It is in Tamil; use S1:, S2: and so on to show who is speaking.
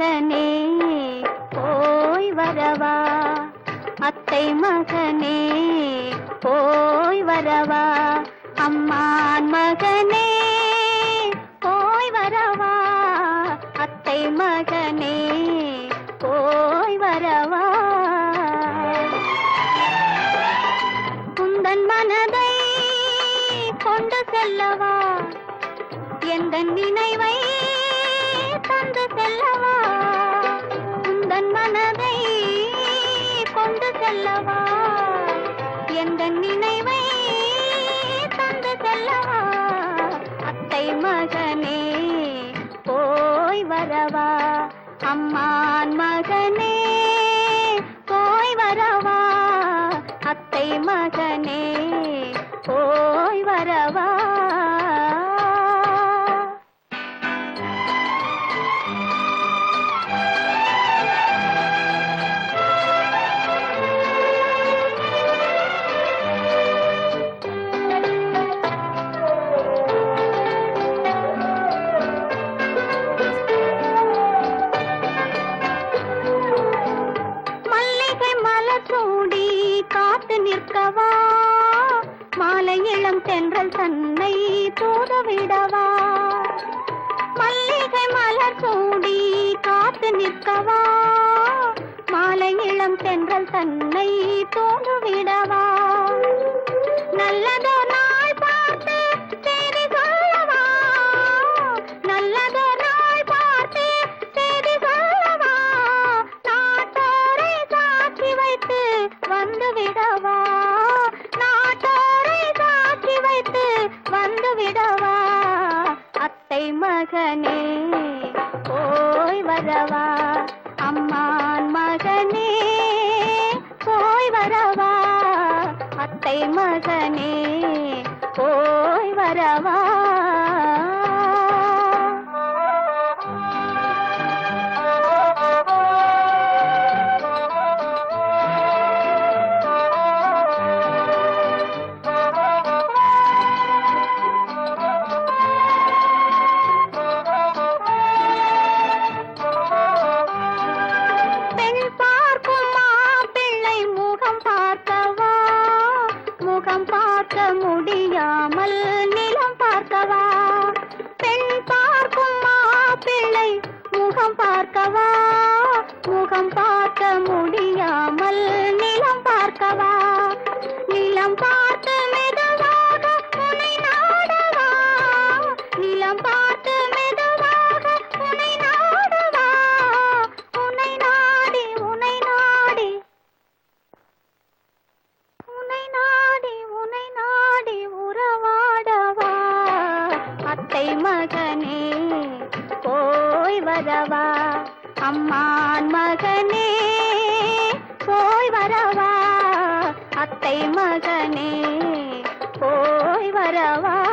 S1: மகனே போய் வரவா. அத்தை மகனே போய் வரவா. அம்மான் மகனே போய் வரவா. அத்தை மகனே போய் வரவா. குந்தன் மனதை கொண்டு செல்லவா. எந்த நினைவை தந்து செல்லவா. செல்லவா? எந்த நினைவை தந்து செல்லவா? அத்தை மகனே போய் வரவா? அம்மான் மகனே போய் வரவா? அத்தை மகனே காத்து மாலை இளம் தென்றல் தன்னை தூதவிடவா? மல்லிகை மலர் சூடி காத்து நிற்கவா? மாலை இளம் தென்றல் தன்னை தூதுவிடவா? நல்லதோ நாள் பார்த்து செய்தி சொல்லவா? நல்லதோ நாள் பார்த்து செய்தி சொல்லவா? நாட்டோரை சாட்சி வைத்து வந்துவிட மகனே போய் வரவா அம்மான் மகனே போய் வரவா அத்தை மகனே போய் வரவா. நிலம் பார்க்க முடியாமல் நிலம் பார்க்கவா? பெண் பார்க்கும் மாப்பிள்ளை முகம் பார்க்கவா? முகம் பார்க்க முடியாமல் நிலம் பார்க்கவா? நிலம் பார்க்க மகனே போய் வரவா. அம்மான் மகனே போய் வரவா. அத்தை மகனே போய் வரவா.